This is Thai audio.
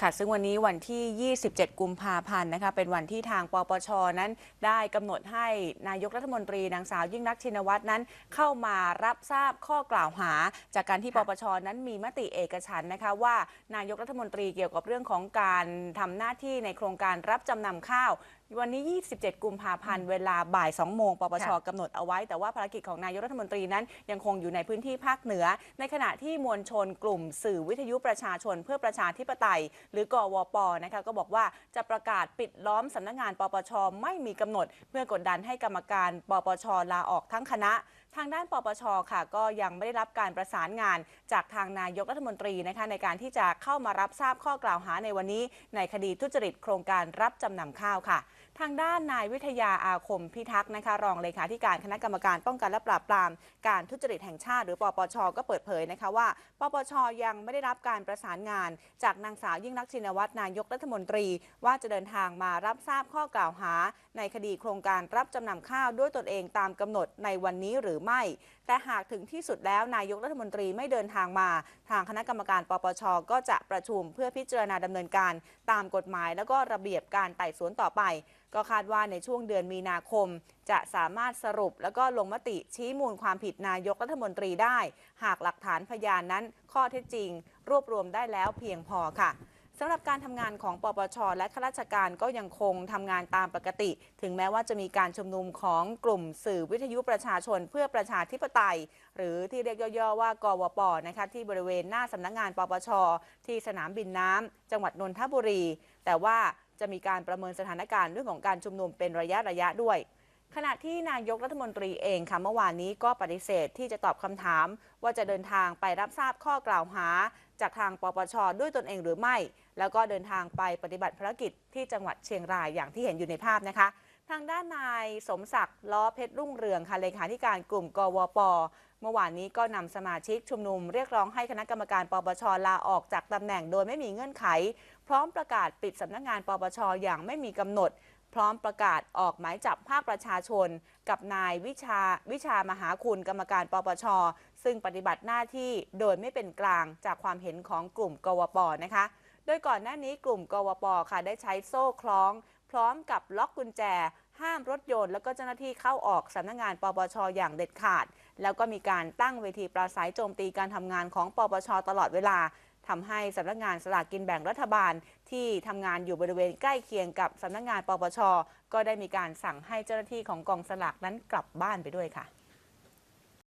ค่ะ ซึ่งวันนี้วันที่ 27 กุมภาพันธ์นะคะ เป็นวันที่ทางปปช นั้นได้กำหนดให้นายกรัฐมนตรีนางสาวยิ่งรักษณ์ชินวัตรนั้น เข้ามารับทราบข้อกล่าวหา จากการที่ปค่ะปช นั้นมีมติเอกฉันท์นะคะว่านายกรัฐมนตรีเกี่ยวกับเรื่องของการทำหน้าที่ในโครงการรับจำนำข้าววันนี้ 27 กุมภาพันธ์ เวลาบ่าย 2 โมง ปปชค่ะกำหนดเอาไว้ แต่ว่าภารกิจของนายกรัฐมนตรีนั้น ยังคงอยู่ในพื้นที่ภาคเหนือ ในขณะที่มวลชนกลุ่มสื่อวิทยุประชาชนเพื่อประชาธิปไตยหรือกวปนะคะก็บอกว่าจะประกาศปิดล้อมสำนักงานปปชไม่มีกำหนด เพื่อกดดันให้กรรมการปปชลาออกทั้งคณะทางด้านปปชค่ะ ก็ยังไม่ได้รับการประสานงานจากทางนายกรัฐมนตรีนะคะในการที่จะเข้ามารับทราบข้อกล่าวหาในวันนี้ ในคดีทุจริตโครงการรับจำนำข้าวค่ะ ทางด้านนายวิทยาอาคมพิทักษ์นะคะรองเลขาธิการคณะกรรมการป้องกันและปราบปรามการทุจริตแห่งชาติ หรือปปชก็เปิดเผยนะคะว่า ปปชยังไม่ได้รับการประสานงาน จากนางสาวยิ่งรักชินวัตรนายกรัฐมนตรี ว่าจะเดินทางมารับทราบข้อกล่าวหา ในคดีโครงการรับจำนำข้าวด้วยตนเองตามกำหนดในวันนี้หรือไม่ แต่หากถึงที่สุดแล้วนายกรัฐมนตรีไม่เดินทางมา ทางคณะกรรมการปปชก็จะประชุมเพื่อพิจารณาดำเนินการตามกฎหมาย แล้วก็ระเบียบการไต่สวนต่อไป ก็คาดว่าในช่วงเดือนมีนาคม จะสามารถสรุปแล้วก็ลงมติชี้มูลความผิดนายกรัฐมนตรีได้ หากหลักฐานพยานนั้นข้อเท็จจริง รวบรวมได้แล้วเพียงพอค่ะ สำหรับการทำงานของปปช และข้าราชการก็ยังคงทำงานตามปกติ ถึงแม้ว่าจะมีการชุมนุมของกลุ่มสื่อวิทยุประชาชนเพื่อประชาธิปไตย หรือที่เรียกย่อๆว่ากวปนะคะที่บริเวณหน้าสำนักงานปปช ที่สนามบินน้ำจังหวัดนนทบุรี แต่ว่าจะมีการประเมินสถานการณ์เรื่องของการชุมนุมเป็นระยะระยะๆด้วย ขณะที่นายกรัฐมนตรีเองค่ะเมื่อวานนี้ก็ปฏิเสธที่จะตอบคำถาม ว่าจะเดินทางไปรับทราบข้อกล่าวหา จากทางปปชด้วยตนเองหรือไม่ แล้วก็เดินทางไปปฏิบัติภารกิจที่จังหวัดเชียงรายอย่างที่เห็นอยู่ในภาพนะคะ ทางด้านนายสมศักดิ์ล้อเพชรรุ่งเรืองค่ะเลขาธิการกลุ่มกวป เมื่อวานนี้ก็นำสมาชิกชุมนุมเรียกร้องให้คณะกรรมการปปชลาออกจากตำแหน่งโดยไม่มีเงื่อนไข พร้อมประกาศปิดสำนักงานปปชอย่างไม่มีกำหนด พร้อมประกาศออกหมายจับภาคประชาชน กับนายวิชาวิชามหาคุณกรรมการปปชซึ่งปฏิบัติหน้าที่โดยไม่เป็นกลางจากความเห็นของกลุ่มกวปนะคะ โดยก่อนหน้านี้กลุ่มกวปค่ะได้ใช้โซ่คล้อง พร้อมกับล็อกกุญแจ ห้ามรถยนต์ แล้วก็เจ้าหน้าที่เข้าออกสำนักงานปปชอย่างเด็ดขาด แล้วก็มีการตั้งเวทีปราศัยโจมตีการทำงานของปปชตลอดเวลาทำให้สำนักงานสลากกินแบ่งรัฐบาลที่ทำงานอยู่บริเวณใกล้เคียงกับสำนักงานปปช ก็ได้มีการสั่งให้เจ้าหน้าที่ของกองสลากนั้นกลับบ้านไปด้วยค่ะ